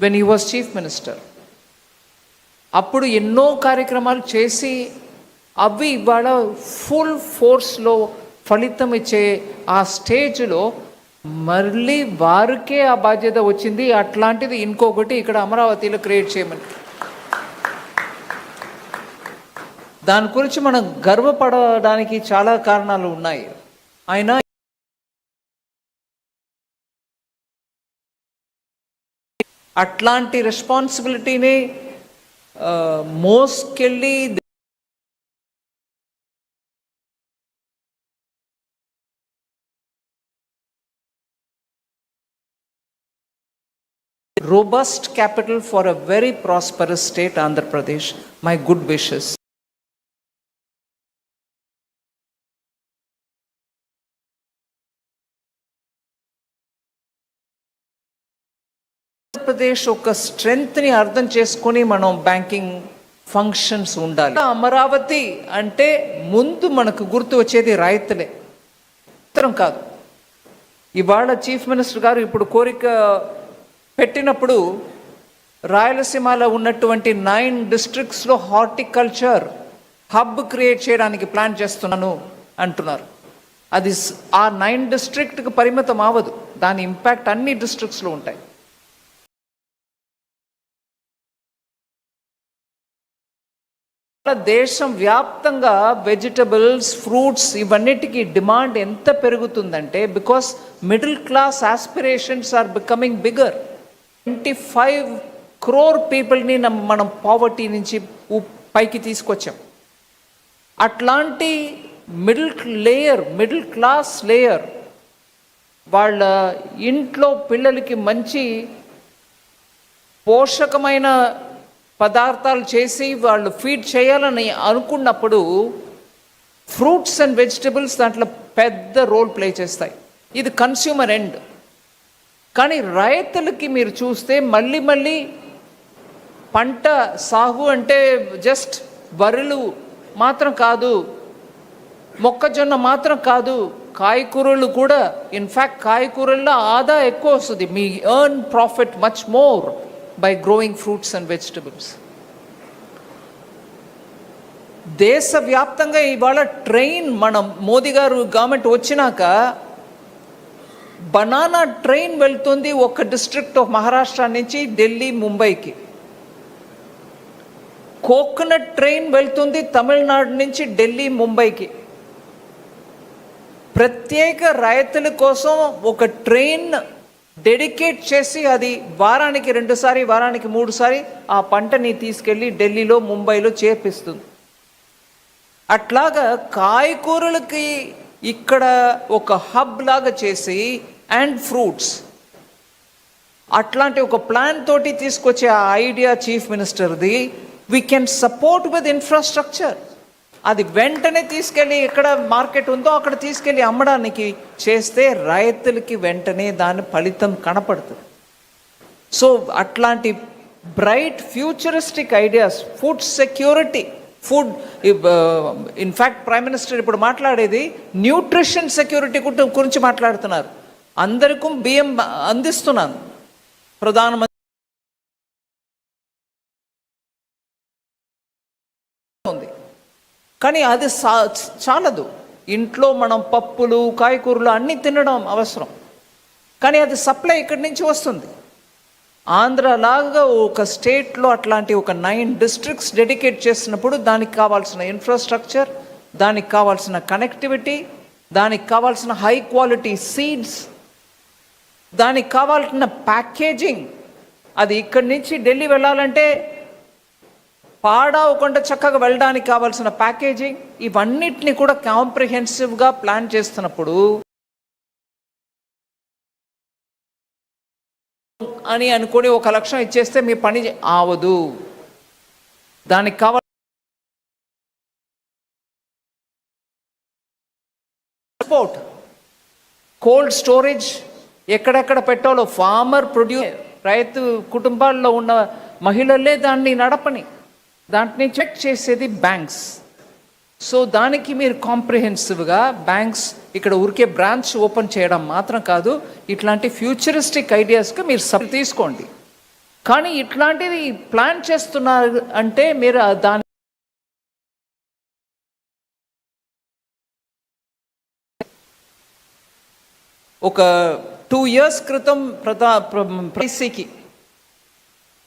When he was chief minister అప్పుడు ఎన్నో కార్యక్రమాలు చేసి అవి ఇవాళ ఫుల్ ఫోర్స్లో ఫలితం ఇచ్చే ఆ స్టేజ్లో మళ్ళీ వారికే ఆ బాధ్యత వచ్చింది. అట్లాంటిది ఇంకొకటి ఇక్కడ అమరావతిలో క్రియేట్ చేయమని. దాని గురించి మనం గర్వపడడానికి చాలా కారణాలు ఉన్నాయి. ఆయన అట్లాంటి రెస్పాన్సిబిలిటీని ఆ, మోసుకెళ్ళి robust capital for a very prosperous state, Andhra Pradesh. My good wishes. Andhra Pradesh ఒక స్ట్రెంగ్త్ని అర్థం చేసుకొని మనం బ్యాంకింగ్ ఫంక్షన్స్ ఉండాలి. అమరావతి అంటే ముందు మనకు గుర్తు వచ్చేది రైతులే. ఉత్తరం కాదు. ఇవాళ చీఫ్ మినిస్టర్ గారు ఇప్పుడు కోరిక పెట్టినప్పుడు రాయలసీమలో ఉన్నటువంటి నైన్ డిస్ట్రిక్ట్స్లో హార్టికల్చర్ హబ్ క్రియేట్ చేయడానికి ప్లాన్ చేస్తున్నాను అంటున్నారు. అది ఆ నైన్ డిస్ట్రిక్ట్కి పరిమితం అవ్వదు. దాని ఇంపాక్ట్ అన్ని డిస్ట్రిక్ట్స్లో ఉంటాయి. దేశం వ్యాప్తంగా వెజిటబుల్స్ ఫ్రూట్స్ ఇవన్నిటికీ డిమాండ్ ఎంత పెరుగుతుందంటే because middle class aspirations are becoming bigger. Twenty five crore పీపుల్ని మనం పావర్టీ నుంచి పైకి తీసుకొచ్చాం. అట్లాంటి middle layer middle class layer వాళ్ళ ఇంట్లో పిల్లలకి మంచి పోషకమైన పదార్థాలు చేసి వాళ్ళు ఫీడ్ చేయాలని అనుకున్నప్పుడు ఫ్రూట్స్ అండ్ వెజిటబుల్స్ దాంట్లో పెద్ద రోల్ ప్లే చేస్తాయి. ఇది కన్స్యూమర్ ఎండ్ కానీ రైతులకి మీరు చూస్తే మళ్ళీ మళ్ళీ పంట సాగు అంటే జస్ట్ వరులు మాత్రం కాదు మొక్కజొన్న మాత్రం కాదు కాయకూరలు కూడా ఇన్ఫ్యాక్ట్ కాయకూరల్లో ఆదా ఎక్కువ వస్తుంది. మీ earn profit much more by growing fruits and vegetables దేశవ్యాప్తంగా ఇవాళ ట్రైన్ మనం మోదీ గారు గవర్నమెంట్ వచ్చినాక బనానా ట్రైన్ వెళ్తుంది ఒక డిస్ట్రిక్ట్ ఆఫ్ మహారాష్ట్ర నుంచి ఢిల్లీ ముంబైకి. కోకోనట్ ట్రైన్ వెళ్తుంది తమిళనాడు నుంచి ఢిల్లీ ముంబైకి. ప్రత్యేక రైతుల కోసం ఒక ట్రైన్ డెడికేట్ చేసి అది వారానికి రెండుసారి వారానికి మూడుసారి ఆ పంటని తీసుకెళ్ళి ఢిల్లీలో ముంబైలో చేపిస్తుంది అట్లాగా కాయకూరలకి ఇక్కడ ఒక హబ్ లాగా చేసి అండ్ ఫ్రూట్స్ అట్లాంటి ఒక ప్లాన్ తోటి తీసుకొచ్చే ఆ idea chief మినిస్టర్ది. We can support with infrastructure అది వెంటనే తీసుకెళ్ళి ఎక్కడ మార్కెట్ ఉందో అక్కడ తీసుకెళ్ళి అమ్మడానికి చేస్తే రైతులకి వెంటనే దాని ఫలితం కనపడుతుంది. సో అట్లాంటి bright futuristic ideas food security food in fact prime minister ఇప్పుడు మాట్లాడేది న్యూట్రిషన్ సెక్యూరిటీ గురించి మాట్లాడుతున్నారు. అందరికీ బియ్యం అందిస్తున్నాను. ప్రధానమంత్రి కానీ అది సా చాలదు. ఇంట్లో మనం పప్పులు కాయకూరలు అన్నీ తినడం అవసరం. కానీ అది సప్లై ఇక్కడి నుంచి వస్తుంది. ఆంధ్రలాగా ఒక స్టేట్లో అట్లాంటి ఒక నైన్ డిస్ట్రిక్ట్స్ డెడికేట్ చేసినప్పుడు దానికి కావాల్సిన ఇన్ఫ్రాస్ట్రక్చర్ దానికి కావాల్సిన కనెక్టివిటీ దానికి కావాల్సిన హై క్వాలిటీ సీడ్స్ దానికి కావాల్సిన ప్యాకేజింగ్. అది ఇక్కడి నుంచి ఢిల్లీ వెళ్ళాలంటే పాడవకుండా చక్కగా వెళ్ళడానికి కావాల్సిన ప్యాకేజింగ్ ఇవన్నిటిని కూడా కాంప్రిహెన్సివ్గా ప్లాన్ చేస్తున్నప్పుడు అని అనుకొని ఒక లక్ష్యం ఇచ్చేస్తే మీ పని ఆవదు. దానికి కావాలి సపోర్ట్ కోల్డ్ స్టోరేజ్ ఎక్కడెక్కడ పెట్టాలో ఫార్మర్ ప్రొడ్యూ రైతు కుటుంబాల్లో ఉన్న మహిళలే దాన్ని నడపని. దాంట్ని చెక్ చేసేది బ్యాంక్స్ సో దానికి మీరు కాంప్రిహెన్సివ్గా బ్యాంక్స్ ఇక్కడ ఊరికే బ్రాంచ్ ఓపెన్ చేయడం మాత్రం కాదు ఇట్లాంటి ఫ్యూచరిస్టిక్ ఐడియాస్కి మీరు సబ్ తీసుకోండి. కానీ ఇట్లాంటిది ప్లాన్ చేస్తున్నారు అంటే మీరు దాని ఒక టూ ఇయర్స్ క్రితం ప్రధా ప్రైసీకి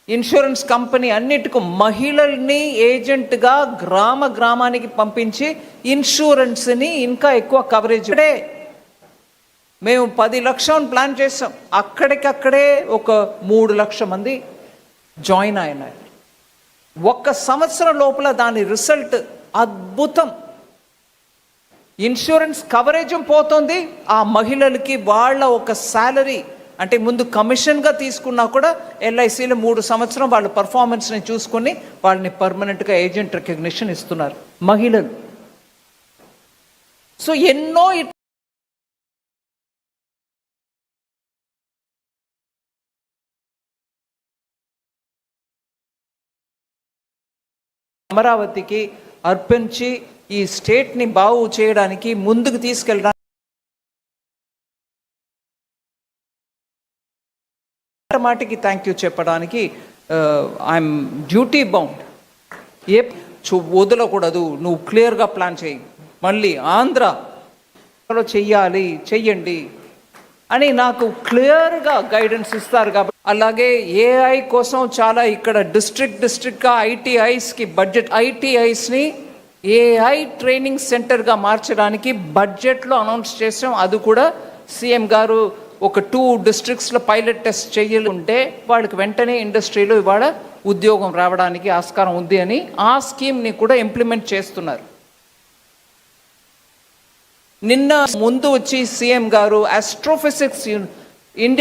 ఇన్సూరెన్స్ కంపెనీ అన్నిటికీ మహిళల్ని ఏజెంట్గా గ్రామ గ్రామానికి పంపించి ఇన్సూరెన్స్ని ఇంకా ఎక్కువ కవరేజ్ అంటే మేము పది లక్షలు ప్లాన్ చేసాం అక్కడికక్కడే ఒక మూడు లక్షల మంది జాయిన్ అయినారు. ఒక్క సంవత్సరం లోపల దాని రిజల్ట్ అద్భుతం. ఇన్సూరెన్స్ కవరేజ్ పోతుంది. ఆ మహిళలకి వాళ్ళ ఒక శాలరీ అంటే ముందు కమిషన్గా తీసుకున్నా కూడా ఎల్ఐసిలో మూడు సంవత్సరం వాళ్ళ పర్ఫార్మెన్స్ని చూసుకొని వాళ్ళని పర్మనెంట్గా ఏజెంట్ రికగ్నిషన్ ఇస్తున్నారు. మహిళలు. సో ఎన్నో అమరావతికి అర్పించి ఈ స్టేట్ని బాగు చేయడానికి ముందుకు తీసుకెళ్ళడానికి మాటకి థ్యాంక్ యూ చెప్పడానికి ఐఎమ్ డ్యూటీ బౌండ్ ఏ చూ వదలకూడదు నువ్వు క్లియర్గా ప్లాన్ చేయి. మళ్ళీ ఆంధ్రలో చెయ్యాలి చెయ్యండి అని నాకు క్లియర్గా గైడెన్స్ ఇస్తారు కాబట్టి అలాగే ఏఐ కోసం చాలా ఇక్కడ డిస్ట్రిక్ట్ డిస్ట్రిక్ట్గా ఐటీఐస్కి బడ్జెట్ ఐటీఐస్ని ఏఐ ట్రైనింగ్ సెంటర్గా మార్చడానికి బడ్జెట్లో అనౌన్స్ చేసాం. అది కూడా సీఎం గారు ఒక టూ డిస్ట్రిక్ట్స్లో పైలట్ టెస్ట్ చేయాలంటే వాళ్ళకి వెంటనే ఇండస్ట్రీలో ఇవాళ ఉద్యోగం రావడానికి ఆస్కారం ఉంది అని ఆ స్కీమ్ని కూడా ఇంప్లిమెంట్ చేస్తున్నారు. నిన్న ముందు వచ్చి సీఎం గారు ఆస్ట్రోఫిజిక్స్ ఇండియా